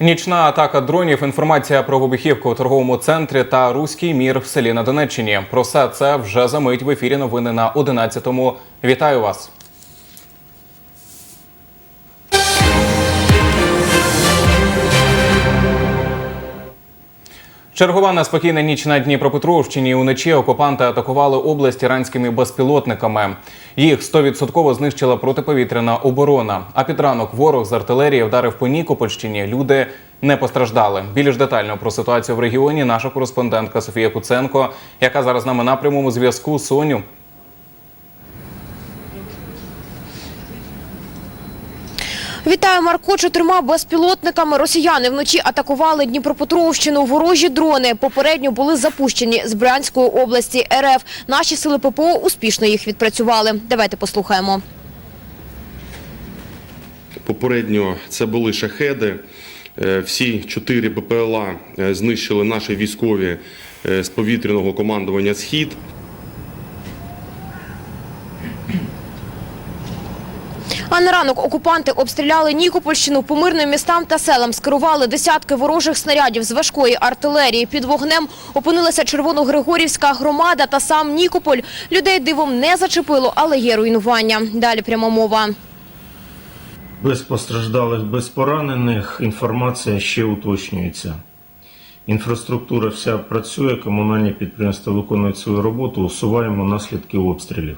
Нічна атака дронів, інформація про вибухівку у торговому центрі та руський мір в селі на Донеччині. Про все це вже за мить в ефірі новини на 11-му. Вітаю вас. Чергова неспокійна ніч на Дніпропетровщині. Уночі окупанти атакували область іранськими безпілотниками. Їх 100% знищила протиповітряна оборона. А під ранок ворог з артилерії вдарив по Нікопольщині. Люди не постраждали. Більш детально про ситуацію в регіоні наша кореспондентка Софія Куценко, яка зараз з нами на прямому зв'язку. Соню. Вітаю, Марко. Чотирма безпілотниками росіяни вночі атакували Дніпропетровщину. Ворожі дрони попередньо були запущені з Брянської області РФ. Наші сили ППО успішно їх відпрацювали. Давайте послухаємо. Попередньо це були шахеди. Е, Всі чотири БПЛА е, знищили наші військові е, з повітряного командування Схід. А на ранок окупанти обстріляли Нікопольщину по мирним містам та селам. Скерували десятки ворожих снарядів з важкої артилерії. Під вогнем опинилася Червоногригорівська громада та сам Нікополь. Людей дивом не зачепило, але є руйнування. Далі пряма мова. Без постраждалих, без поранених інформація ще уточнюється. Інфраструктура вся працює, комунальні підприємства виконують свою роботу, усуваємо наслідки обстрілів.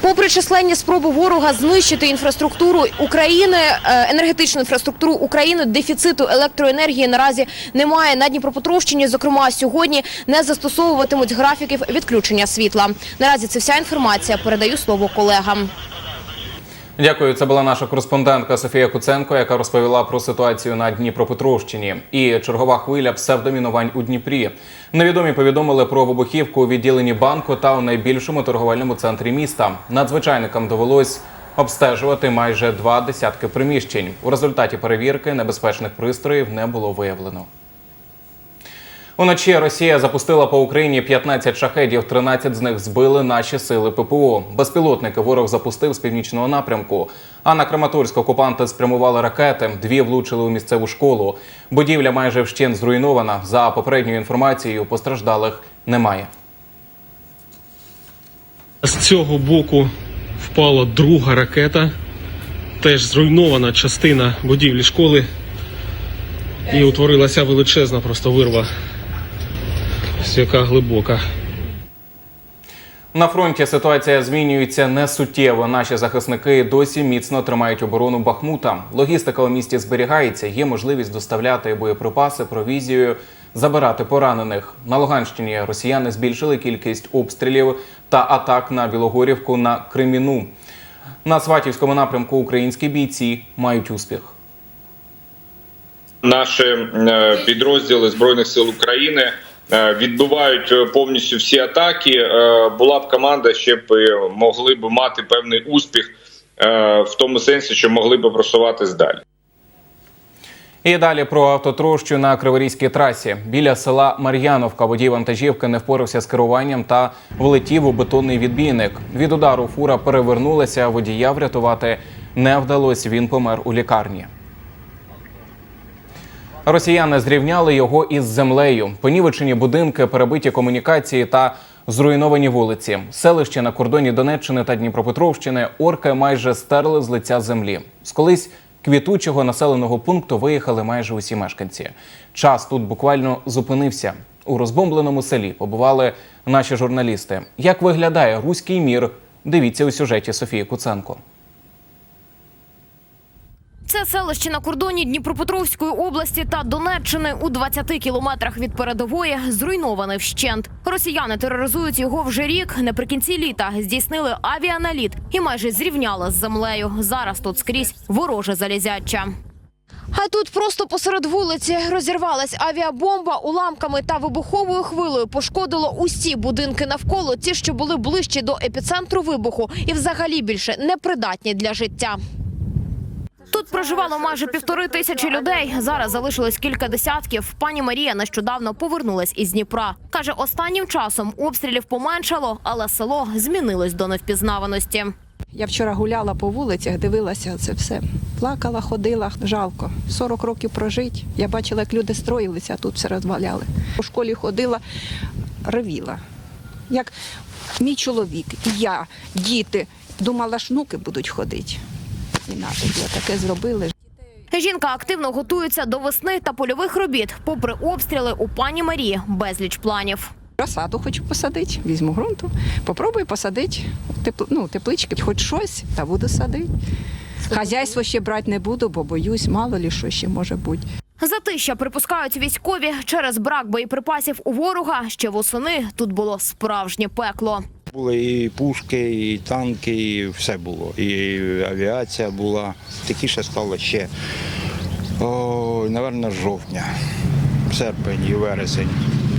Попри численні спроби ворога знищити інфраструктуру України, е, енергетичну інфраструктуру України, дефіциту електроенергії наразі немає на Дніпропетровщині. Зокрема, сьогодні не застосовуватимуть графіків відключення світла. Наразі це вся інформація. Передаю слово колегам. Дякую. Це була наша кореспондентка Софія Куценко, яка розповіла про ситуацію на Дніпропетровщині. І чергова хвиля псевдомінувань у Дніпрі. Невідомі повідомили про вибухівку у відділенні банку та у найбільшому торговельному центрі міста. Надзвичайникам довелось обстежувати майже два десятки приміщень. У результаті перевірки небезпечних пристроїв не було виявлено. Уночі Росія запустила по Україні 15 шахедів. 13 з них збили наші сили ППО. Безпілотники ворог запустив з північного напрямку. А на Краматорськ окупанти спрямували ракети. Дві влучили у місцеву школу. Будівля майже вщент зруйнована. За попередньою інформацією, постраждалих немає. З цього боку впала друга ракета. Теж зруйнована частина будівлі школи. І утворилася величезна просто вирва, ось яка глибока. На фронті ситуація змінюється не суттєво. Наші захисники досі міцно тримають оборону Бахмута. Логістика у місті зберігається. Є можливість доставляти боєприпаси, провізію, забирати поранених. На Луганщині росіяни збільшили кількість обстрілів та атак на Білогорівку на Креміну. На Сватівському напрямку українські бійці мають успіх. Наші е, підрозділи збройних сил України е, відбивають е, повністю всі атаки. Е, Була б команда, ще б могли б мати певний успіх в тому сенсі, що могли б просуватись далі. І далі про автотрощу на Криворізькій трасі. Біля села Мар'яновка водій вантажівки не впорався з керуванням та влетів у бетонний відбійник. Від удару фура перевернулася, водія врятувати не вдалося. Він помер у лікарні. Росіяни зрівняли його із землею. Понівечені будинки, перебиті комунікації та зруйновані вулиці. Селище на кордоні Донеччини та Дніпропетровщини орки майже стерли з лиця землі. З колись квітучого населеного пункту виїхали майже усі мешканці. Час тут буквально зупинився. У розбомбленому селі побували наші журналісти. Як виглядає руський мір? Дивіться у сюжеті Софії Куценко. Це селище на кордоні Дніпропетровської області та Донеччини у 20 кілометрах від передової зруйноване вщент. Росіяни тероризують його вже рік. Наприкінці літа здійснили авіаналіт і майже зрівняли з землею. Зараз тут скрізь вороже залізяча. А тут просто посеред вулиці розірвалась авіабомба уламками та вибуховою хвилею пошкодило усі будинки навколо, ті, що були ближче до епіцентру вибуху, і взагалі більше непридатні для життя. Тут проживало майже півтори тисячі людей. Зараз залишилось кілька десятків. Пані Марія нещодавно повернулась із Дніпра. каже, останнім часом обстрілів поменшало, але село змінилось до невпізнаваності. Я вчора гуляла по вулицях, дивилася це все. Плакала, ходила, жалко. 40 років прожить. Я бачила, як люди строїлися, тут все розваляли. У школі ходила, ревіла. Як мій чоловік, я, діти, думала, ж внуки будуть ходити. І надо, я таке зробили. Жінка активно готується до весни та польових робіт. Попри обстріли у пані Марії безліч планів. Розсаду хочу посадити, візьму ґрунту, попробую посадити тепл... ну, теплички, хоч щось, та буду садити. Хазяйство ще брати не буду, бо боюсь, мало лі що ще може бути. Затища припускають військові через брак боєприпасів у ворога. Ще восени тут було справжнє пекло. Були і пушки, і танки, і все було. І авіація була. Тихіше стало ще, о, напевно, з жовтня, серпень і вересень.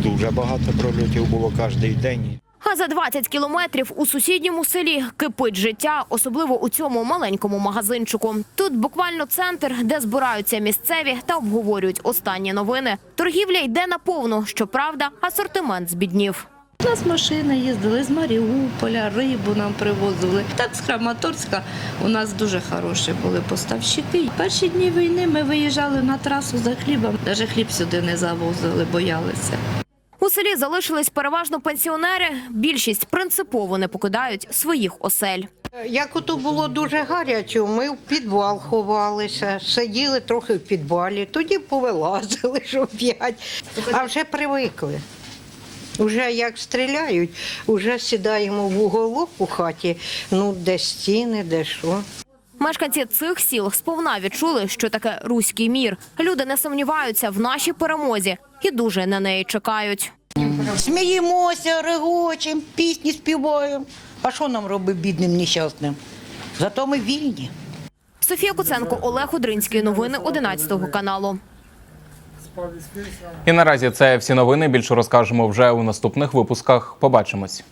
Дуже багато прольотів було кожен день. А за 20 кілометрів у сусідньому селі кипить життя, особливо у цьому маленькому магазинчику. Тут буквально центр, де збираються місцеві та обговорюють останні новини. Торгівля йде наповну. Щоправда, асортимент збіднів. У нас машини їздили з Маріуполя, рибу нам привозили. Так з Краматорська у нас дуже хороші були поставщики. Перші дні війни ми виїжджали на трасу за хлібом. Навіть хліб сюди не завозили, боялися. У селі залишились переважно пенсіонери. Більшість принципово не покидають своїх осель. Як ото було дуже гаряче, ми в підвал ховалися, сиділи трохи в підвалі, тоді повилазили ж оп'ять, а вже привикли. Уже як стріляють, вже сідаємо в уголок у хаті, ну де стіни, де що. Мешканці цих сіл сповна відчули, що таке руський мір. Люди не сумніваються в нашій перемозі і дуже на неї чекають. Сміємося, регочемо, пісні співаємо. А що нам робить бідним нещасним? Зато ми вільні. Софія Куценко, Олег Одринський. Новини 11 каналу. І наразі це всі новини. Більше розкажемо вже у наступних випусках. Побачимось.